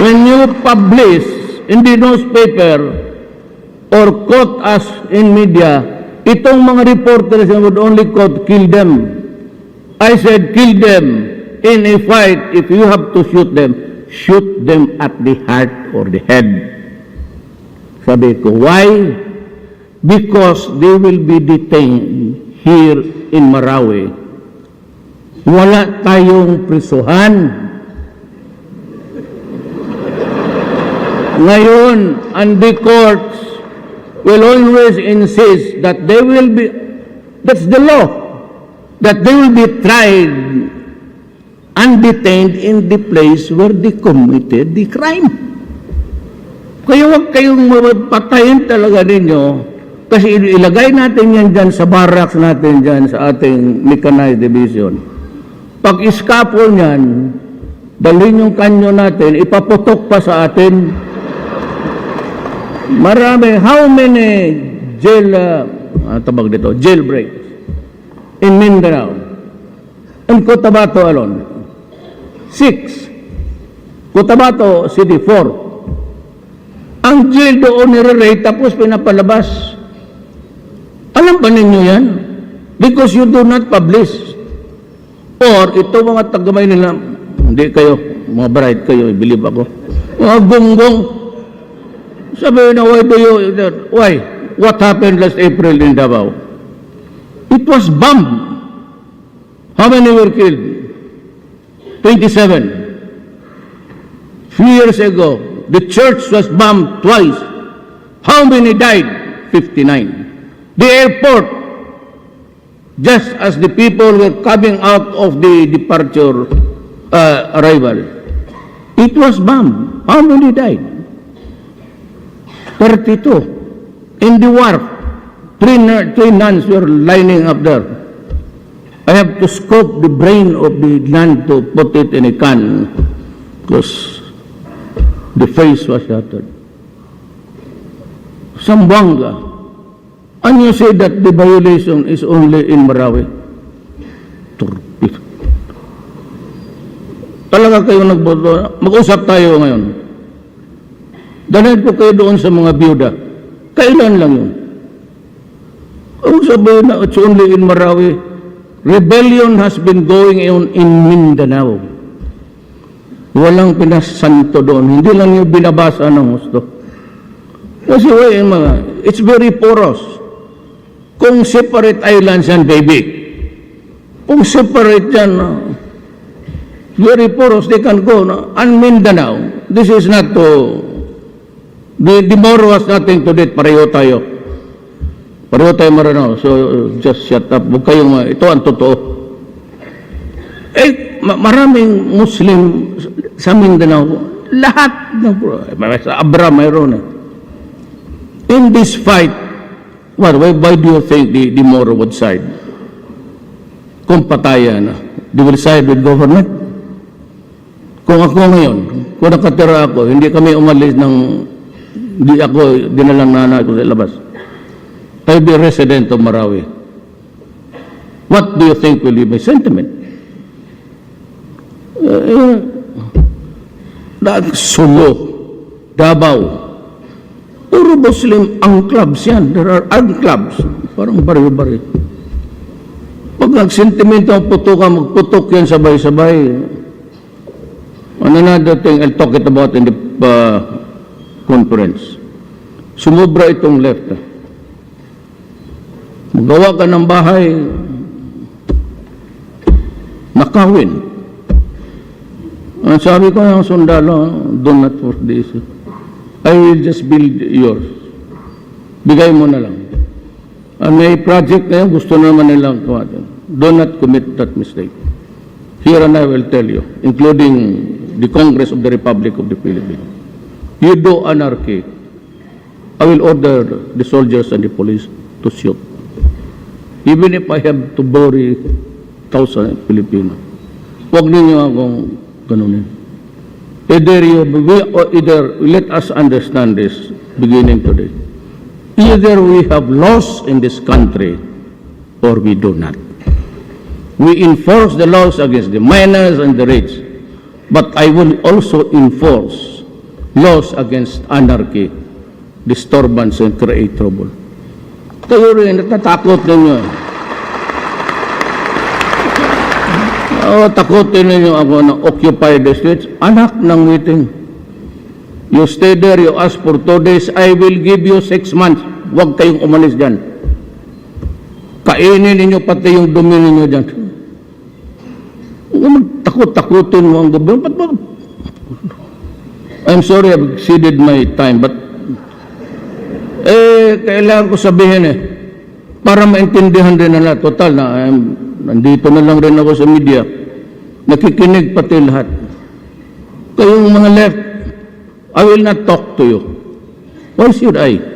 when you publish in the newspaper or quote us in media, itong mga reporters would only quote, kill them. I said, kill them in a fight. If you have to shoot them, shoot them at the heart or the head. Sabi ko, why? Because they will be detained here in Marawi. Wala tayong prisuhan. Ngayon, and the courts will always insist that they will be, that's the law, that they will be tried and detained in the place where they committed the crime. Kaya huwag kayong mapatayin talaga ninyo kasi ilagay natin yan dyan sa barracks natin dyan sa ating mechanized division. Pag iskapol niyan, dalhin yung kanyo natin, ipaputok pa sa atin. Marami, how many jail, uh, ah, tabag dito, jailbreaks in Mindanao? In Cotabato alone, six. Cotabato City, four. Ang jail doon nire-rate tapos pinapalabas. Alam ba ninyo yan? Because you do not publish. Or ito mga tagamay nila, hindi kayo, mga bright kayo, believe ako. Mga gonggong. Sabi na, why do you, why? What happened last April in Davao? It was bombed. How many were killed? 27. Few years ago, the church was bombed twice. How many died? 59. The airport, just as the people were coming out of the departure uh, arrival, it was bombed. How many died? 32. In the wharf, three, three nuns were lining up there. I have to scoop the brain of the nun to put it in a can because the face was shattered. Sambuanga. And you say that the violation is only in Marawi. Turpi. Talaga kayo nagboto. Mag-usap tayo ngayon. Dalhin ko kayo doon sa mga byuda. Kailan lang yun? Ang sabihin na it's only in Marawi. Rebellion has been going on in Mindanao. Walang pinasanto doon. Hindi lang yung binabasa ng gusto. Kasi way, mga, it's very porous. Kung separate islands yan, baby. Kung separate yan, uh, very porous, they can go. No? And Mindanao, this is not to, the, the Moro has nothing to it. pareho tayo. Pareho tayo maranaw. So, just shut up. Huwag kayong, ito ang totoo. Eh, ma- maraming Muslim sa Mindanao, lahat ng, sa Abra mayroon eh. In this fight, what, why, why do you think the, the Moro would side? Kung patayan, they will side with government? Kung ako ngayon, kung nakatira ako, hindi kami umalis ng, hindi ako dinalang nanay ko sa labas. I'll be resident of Marawi. What do you think will be my sentiment? Uh, uh, Sulu, Davao, puro Muslim ang clubs yan. There are ang clubs. Parang bari-bari. Pag nagsentimento ang putukan, magputok yan sabay-sabay. Another thing, I'll talk it about in the uh, conference. Sumubra itong left. Magawa ka ng bahay, nakawin. Ang sabi ko ng sundalo, do not for this. I will just build yours. Bigay mo na lang. And may project na yun, gusto naman nilang kumatin. Do not commit that mistake. Here and I will tell you, including the Congress of the Republic of the Philippines. You do anarchy, I will order the soldiers and the police to shoot. Even if I have to bury thousand Filipino. Huwag ninyo akong ganunin. Either you, or either let us understand this beginning today. Either we have laws in this country or we do not. We enforce the laws against the minors and the rich, but I will also enforce laws against anarchy, disturbance, and create trouble. Kayo rin, natatakot ninyo. Oo, takutin ninyo ako na occupy the streets. Anak ng meeting. You stay there, you ask for two days, I will give you six months. Huwag kayong umalis dyan. Kainin ninyo pati yung dumi ninyo dyan. Takot-takutin mo ang gobyerno. Ba't ba? I'm sorry I've exceeded my time, but eh, kailangan ko sabihin eh, para maintindihan din nila, total na, um, nandito na lang rin ako sa media, nakikinig pati lahat. Kayong mga left, I will not talk to you. Why should I?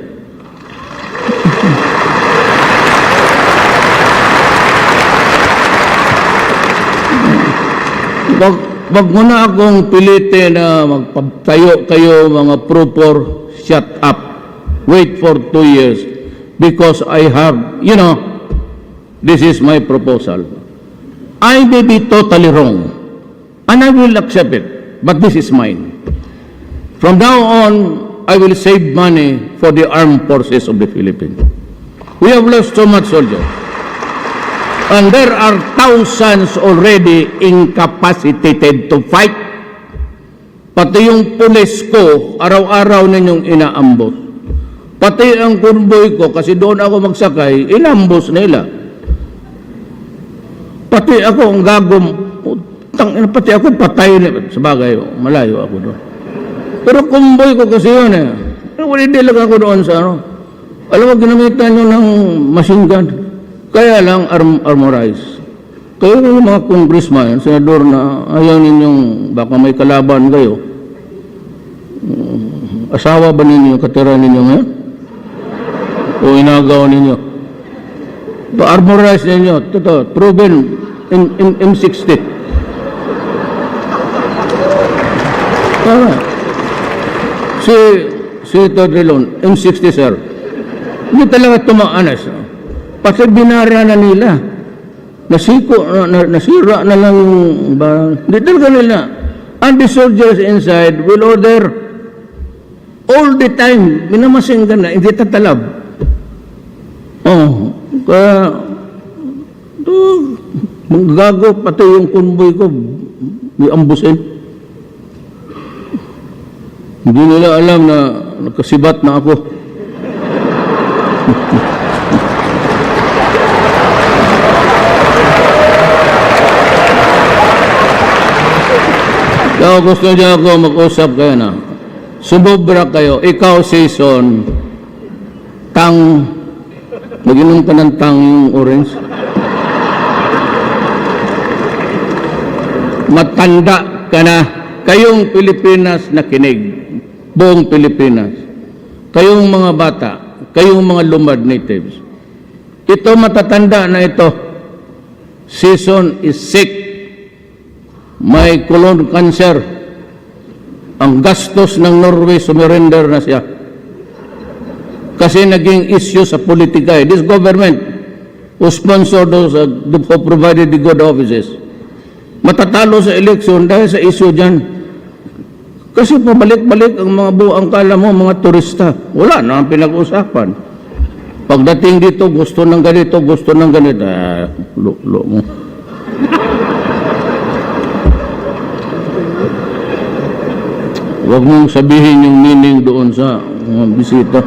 wag, wag mo na akong pilitin na magpatayo kayo mga propor, shut up. Wait for two years because I have, you know, this is my proposal. I may be totally wrong and I will accept it, but this is mine. From now on, I will save money for the armed forces of the Philippines. We have lost so much soldiers. And there are thousands already incapacitated to fight. Pati yung pulis ko, araw-araw ninyong inaambos. Pati ang convoy ko, kasi doon ako magsakay, inambos nila. Pati ako, ang gagom, putang, pati ako patay na, sabagay, malayo ako doon. Pero convoy ko kasi yun eh. Wala lang ako doon sa ano. Alam mo, ginamitan nyo ng machine gun. Kaya lang arm, armorized. Kayo yung mga congressman, senador na ayaw ninyong baka may kalaban kayo. Mm, Asawa ba ninyo, katira ninyo ngayon? O inagaw ninyo? Pa-armorize ninyo. Totoo, proven in, in M60. Tama. Si, si Todrilon, M60 sir. Hindi talaga tumaanas. Kasi binara na nila. Nasiko, na, na, nasira na lang yung ba, Hindi talaga nila. And the soldiers inside will order all the time. Minamasinggan na, hindi tatalab. Oh, kaya, to, manggago pati yung convoy ko, may ambusin. Hindi nila alam na nakasibat na ako. Kaya gusto niya ako mag-usap kayo na. Sumubra kayo. Ikaw, season, tang, mag-inom ka ng tang yung orange. Matanda ka na. Kayong Pilipinas na kinig. Buong Pilipinas. Kayong mga bata. Kayong mga lumad natives. Ito matatanda na ito. Season is sick may colon cancer. Ang gastos ng Norway, sumurrender na siya. Kasi naging issue sa politika. eh. This government who sponsored those, uh, who provided the good offices. Matatalo sa election dahil sa issue dyan. Kasi pabalik-balik ang mga buang kala mo, mga turista. Wala na ang pinag-usapan. Pagdating dito, gusto ng ganito, gusto ng ganito. Ah, lo, lo mo. Huwag mong sabihin yung meaning doon sa mga bisita.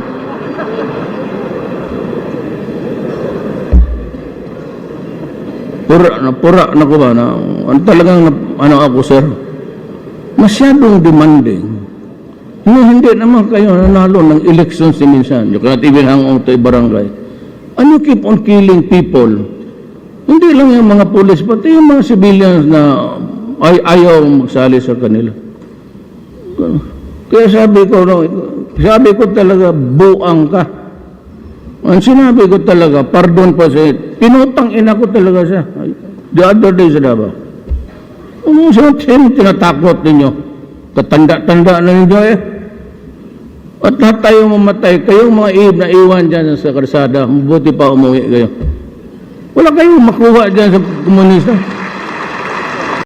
Pura na pura na ko ba na ano talagang na- ano ako sir? Masyadong demanding. No, hindi naman kayo nanalo ng election si minsan. You cannot even hang on to a barangay. And you keep on killing people? Hindi lang yung mga police pati yung mga civilians na ay ayaw magsali sa kanila kaya sabi ko, no, sabi ko talaga, buang ka. Ang sinabi ko talaga, pardon po sa pinutang ina ko talaga siya. The other day sa Davao. Ano siya, sino tinatakot ninyo? Tatanda-tanda na ninyo eh. At lahat tayo mamatay. Kayong mga iib na iwan dyan sa karsada, mabuti pa umuwi kayo. Wala kayong makuha dyan sa komunista.